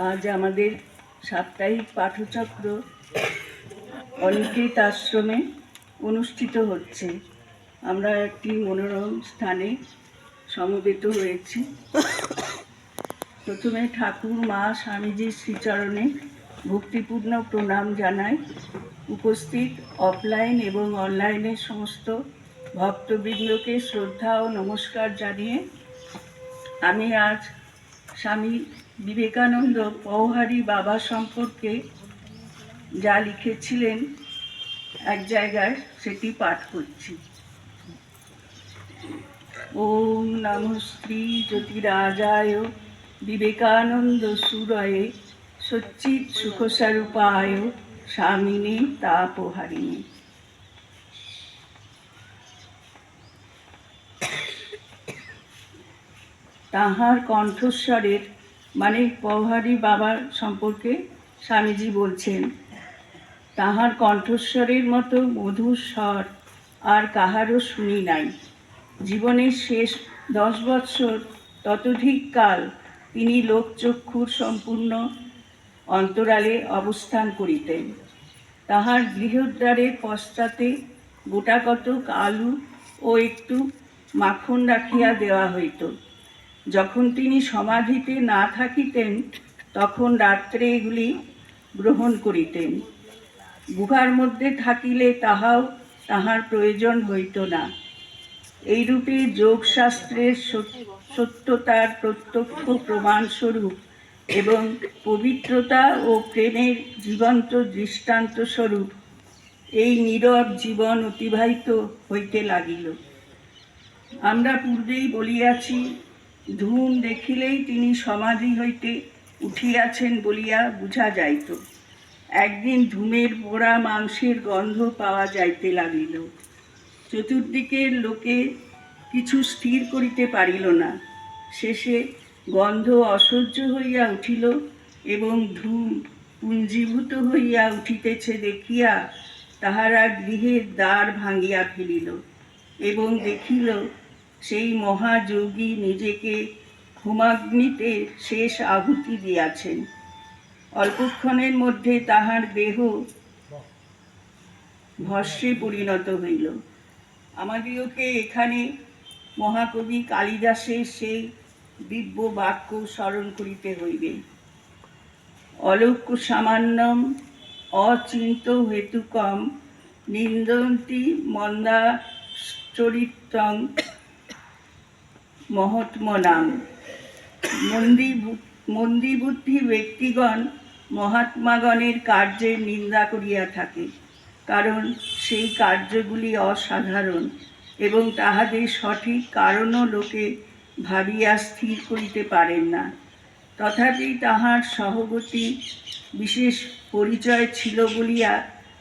আজ আমাদের সাপ্তাহিক পাঠচক্র অনিকেত আশ্রমে অনুষ্ঠিত হচ্ছে। আমরা একটি মনোরম স্থানে সমবেত হয়েছি। প্রথমে ঠাকুর, মা স্বামীজির শ্রীচরণে ভক্তিপূর্ণ প্রণাম জানাই। উপস্থিত অফলাইন এবং অনলাইনের সমস্ত ভক্তবৃন্দকে শ্রদ্ধা ও নমস্কার জানিয়ে আমি আজ স্বামী বিবেকানন্দ পৌহারি বাবা সম্পর্কে যা লিখেছিলেন, এক জায়গায় সেটি পাঠ করছি। ওম নম শ্রী জ্যোতিরাজায় বিবেকানন্দ সুরয়ে সচ্চিৎ সুখস্বরূপায় স্বামিনী তাপহারিণী। তাহার কণ্ঠস্বরের মানে পৌহারি বাবার সম্পর্কে স্বামীজি বলছেন, তাহার কণ্ঠস্বরের মতো মধুর স্বর আর কাহারও শুনি নাই। জীবনের শেষ দশ বৎসর ততোধিক কাল তিনি লোকচক্ষুর সম্পূর্ণ অন্তরালে অবস্থান করিতেন। তাহার গৃহদ্বারের পশ্চাতে গোটাকতক আলু ও একটু মাখন রাখিয়া দেওয়া হইত। যখন তিনি সমাধিতে না থাকিতেন, তখন রাত্রে এগুলি গ্রহণ করিতেন। গুহার মধ্যে থাকিলে তাহাও তাহার প্রয়োজন হইত না। এইরূপে যোগশাস্ত্রের সত- সত্যতার প্রত্যক্ষ প্রমাণস্বরূপ এবং পবিত্রতা ও প্রেমের জীবন্ত দৃষ্টান্ত স্বরূপ এই নীরব জীবন অতিবাহিত হইতে লাগিল। আমরা পূর্বেই বলিয়াছি ধূম দেখিলেই তিনি সমাধি হইতে উঠিয়াছেন বলিয়া বুঝা যাইত। একদিন ধূমের পোড়া মাংসের গন্ধ পাওয়া যাইতে লাগিল। চতুর্দিকের লোকে কিছু স্থির করিতে পারিল না। শেষে গন্ধ অসহ্য হইয়া উঠিল এবং ধূম পুঞ্জীভূত হইয়া উঠিতেছে দেখিয়া তাহারা গৃহের দ্বার ভাঙিয়া ফেলিল এবং দেখিল সেই মহাযোগী নিজেকে হোমাগ্নিতে শেষ আহুতি দিয়াছেন। অল্পক্ষণের মধ্যে তাহার দেহ ভস্মে পরিণত হইল। আমাদিওকে এখানে মহাকবি কালিদাসের সেই দিব্য বাক্য স্মরণ করিতে হইবে। অলক্য সামান্যম অচিন্ত হেতুকম নিন্দন্তি মন্দা চরিত্রং মহাত্মনাম। মন্দি মন্দিবুদ্ধি ব্যক্তিগণ মহাত্মাগণের কার্যের নিন্দা করিয়া থাকে, কারণ সেই কার্যগুলি অসাধারণ এবং তাহাদের সঠিক কারণও লোকে ভাবিয়া স্থির করিতে পারেন না। তথাপি তাহার সহগতি বিশেষ পরিচয় ছিল বলিয়া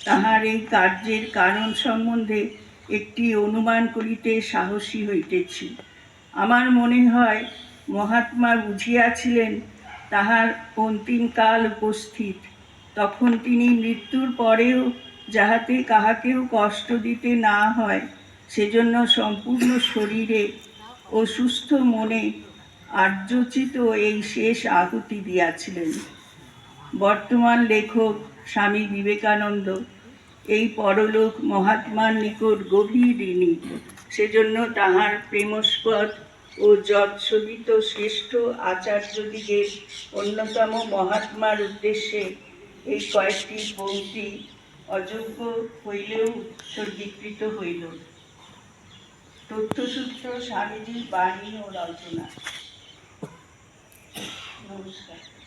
তাহার এই কার্যের কারণ সম্বন্ধে একটি অনুমান করিতে সাহসী হইতেছি। আমার মনে হয় মহাত্মা বুঝিয়াছিলেন তাহার অন্তিমকাল উপস্থিত। তখন তিনি মৃত্যুর পরেও যাহাতে কাহাকেও কষ্ট দিতে না হয়, সেজন্য সম্পূর্ণ শরীরে ও সুস্থ মনে আর্যচিত এই শেষ আহুতি দিয়াছিলেন। বর্তমান লেখক স্বামী বিবেকানন্দ পরলোক মহাত্মার নিকট গভীর ঋণী। সেজন্য তাহার প্রেমস্পদ ও যৎসবিত শ্রেষ্ঠ আচার্যদিগের অন্যতম মহাত্মার উদ্দেশ্যে এই কয়েকটি পংক্তি অযোগ্য হইলেও উৎসর্গীকৃত হইল। তথ্যসূত্র, স্বামীজির বাণী ও রচনা। নমস্কার।